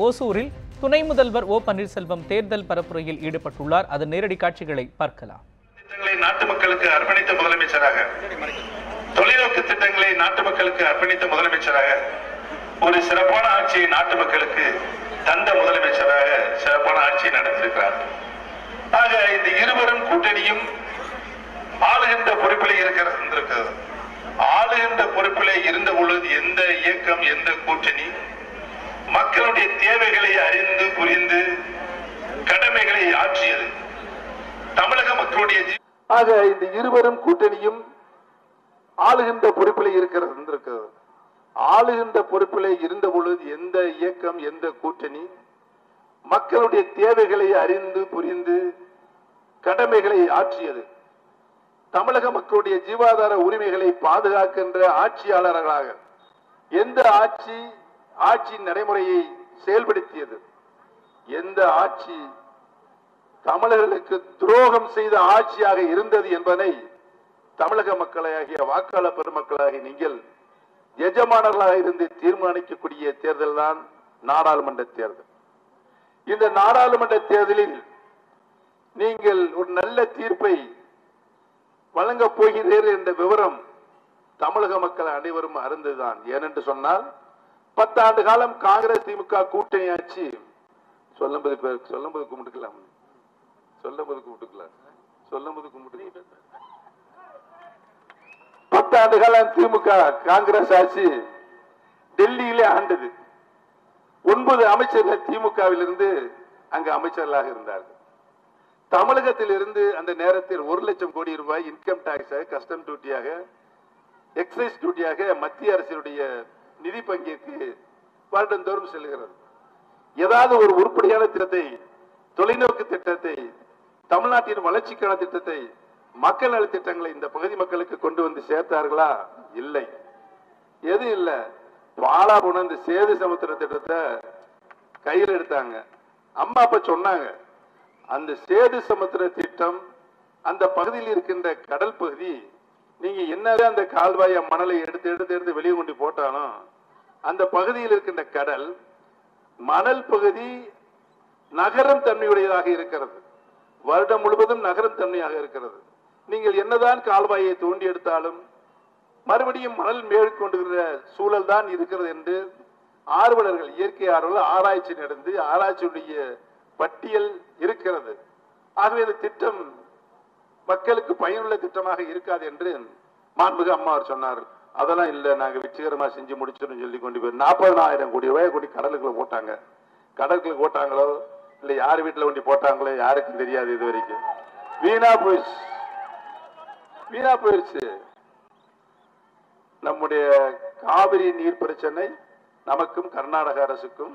ஓசூரில் துணை முதல்வர் ஓ பன்னீர்செல்வம் தேர்தல் பரப்புரையில் ஈடுபட்டுள்ளார். அதன் நேரடி காட்சிகளை பார்க்கலாம். நாட்டு மக்களுக்கு அர்ப்பணித்த முதலமைச்சராக தொலைநோக்கு திட்டங்களை நாட்டு மக்களுக்கு அர்ப்பணித்த முதலமைச்சராக ஒரு சிறப்பான ஆட்சியை நாட்டு மக்களுக்கு தந்த முதலமைச்சராக சிறப்பான ஆட்சியை நடத்திருக்கிறார் ஆக இந்த இருவரும் கூட்டணியும் ஆளுகின்ற பொறுப்பிலே இருக்கிறது ஆளுகின்ற பொறுப்பிலே இருந்த பொழுது எந்த இயக்கம் எந்த கூட்டணி மக்களுடைய தேவைகளை அறிந்து புரிந்து கடமைகளை ஆற்றியது. தமிழக மக்களுடைய ஆக இந்த இருவரும் கூட்டணியும் ஆளுகின்ற பொறுப்பில் இருக்கிறது ஆளுகின்ற பொறுப்பில் இருந்த பொழுது எந்த இயக்கம் எந்த கூட்டணி மக்களுடைய தேவைகளை அறிந்து புரிந்து கடமைகளை ஆற்றியது. தமிழக மக்களுடைய ஜீவாதார உரிமைகளை பாதுகாக்கின்ற ஆட்சியாளர்களாக எந்த ஆட்சி ஆட்சி நடைமுறையை செயல்படுத்தியது. எந்த ஆட்சி தமிழர்களுக்கு துரோகம் செய்த ஆட்சியாக இருந்தது என்பதை தமிழக மக்களாகிய வாக்காளர் பெருமக்களாகிய நீங்கள் எஜமானர்களாக இருந்து தீர்மானிக்கக்கூடிய தேர்தல் தான் நாடாளுமன்ற தேர்தல். இந்த நாடாளுமன்ற தேர்தலில் நீங்கள் ஒரு நல்ல தீர்ப்பை வழங்கப் போகிறீர்கள் என்ற விவரம் தமிழக மக்கள் அனைவரும் அறிந்ததுதான் ஏனென்று சொன்னால் பத்தாண்டு காலம் காங்கிரஸ் திமுக கூட்டணி ஆட்சி சொல்லும்போது பேர் சொல்லும்போது கும்பிட்டுக்கலாம். சொல்லும்போது கும்பிட்டுக்கலாம். சொல்லும்போது கும்பிட்டு பத்தாண்டு காலம் திமுக காங்கிரஸ் ஆட்சி டெல்லியிலே ஆண்டது. ஒன்பது அமைச்சர்கள் திமுகவிலிருந்து அங்கு அமைச்சர்களாக இருந்தார்கள். தமிழகத்தில் இருந்து அந்த நேரத்தில் ஒரு லட்சம் கோடி ரூபாய் இன்கம் டாக்ஸாக கஸ்டம் டியூட்டியாக எக்ஸைஸ் டியூட்டியாக மத்திய அரசினுடைய நிதி பங்கிற்கு வருடந்தோறும் செல்கிறது. ஏதாவது ஒரு உருப்படியான திட்டத்தை தொலைநோக்கு திட்டத்தை தமிழ்நாட்டின் வளர்ச்சிக்கான திட்டத்தை மக்கள் நல திட்டங்களை இந்த பகுதி மக்களுக்கு கொண்டு வந்து சேர்த்தார்களா? இல்லை. எது இல்லை? பாலா உணர்ந்து சேது சமுத்திர திட்டத்தை கையில் எடுத்தாங்க. அம்மா அப்ப சொன்னாங்க அந்த சேது சமுத்திர திட்டம் அந்த பகுதியில் இருக்கின்ற கடல் பகுதி நீங்க என்னதான் அந்த கால்வாய மணலை எடுத்து எடுத்து எடுத்து வெளியே கொண்டு போட்டாலும் அந்த பகுதியில் இருக்கின்ற கடல் மணல் பகுதி நகரம் தன்மையுடையதாக இருக்கிறது. வருடம் முழுவதும் நகரம் தன்மையாக இருக்கிறது. நீங்கள் என்னதான் கால்வாயை தோண்டி எடுத்தாலும் மறுபடியும் மணல் மேற்கொண்டுகிற சூழல் தான் இருக்கிறது என்று ஆர்வலர்கள் இயற்கை ஆர்வலர் ஆராய்ச்சி நடந்து ஆராய்ச்சியுடைய பட்டியல் இருக்கிறது. ஆகவே இந்த திட்டம் மக்களுக்கு பயனுள்ள திட்டமாக இருக்காது என்று மாண்புக அம்மா அவர் சொன்னார் அதெல்லாம் இல்ல நாங்க வெற்றிகரமாக செஞ்சு முடிச்சிடும் சொல்லி கொண்டு போய் நாற்பதாயிரம் கோடி ரூபாய் கொண்டு கடலுக்குள்ள போட்டாங்க. கடலுக்குள்ள போட்டாங்களோ இல்ல யார் வீட்டுல கொண்டு போட்டாங்களோ யாருக்கும் தெரியாது இது வரைக்கும். வீணா போயிடுச்சு. வீணா போயிடுச்சு. நம்முடைய காவிரி நீர் பிரச்சனை நமக்கும் கர்நாடக அரசுக்கும்